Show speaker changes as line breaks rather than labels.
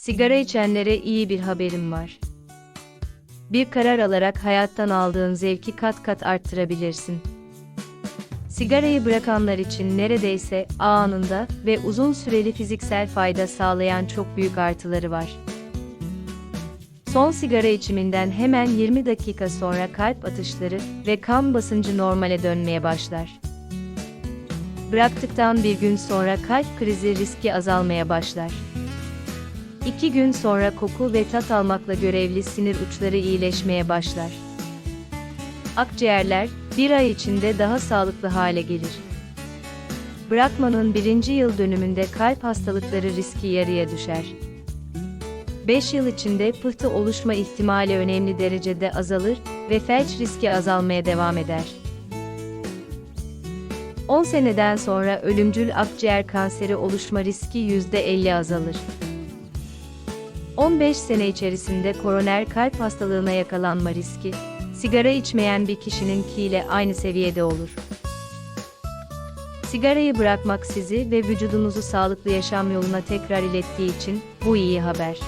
Sigara içenlere iyi bir haberim var. Bir karar alarak hayattan aldığın zevki kat kat arttırabilirsin. Sigarayı bırakanlar için neredeyse anında ve uzun süreli fiziksel fayda sağlayan çok büyük artıları var. Son sigara içiminden hemen 20 dakika sonra kalp atışları ve kan basıncı normale dönmeye başlar. Bıraktıktan bir gün sonra kalp krizi riski azalmaya başlar. İki gün sonra koku ve tat almakla görevli sinir uçları iyileşmeye başlar. Akciğerler, bir ay içinde daha sağlıklı hale gelir. Bırakmanın birinci yıl dönümünde kalp hastalıkları riski yarıya düşer. 5 yıl içinde pıhtı oluşma ihtimali önemli derecede azalır ve felç riski azalmaya devam eder. 10 seneden sonra ölümcül akciğer kanseri oluşma riski %50 azalır. 15 sene içerisinde koroner kalp hastalığına yakalanma riski, sigara içmeyen bir kişininkiyle aynı seviyede olur. Sigarayı bırakmak sizi ve vücudunuzu sağlıklı yaşam yoluna tekrar ilettiği için bu iyi haber.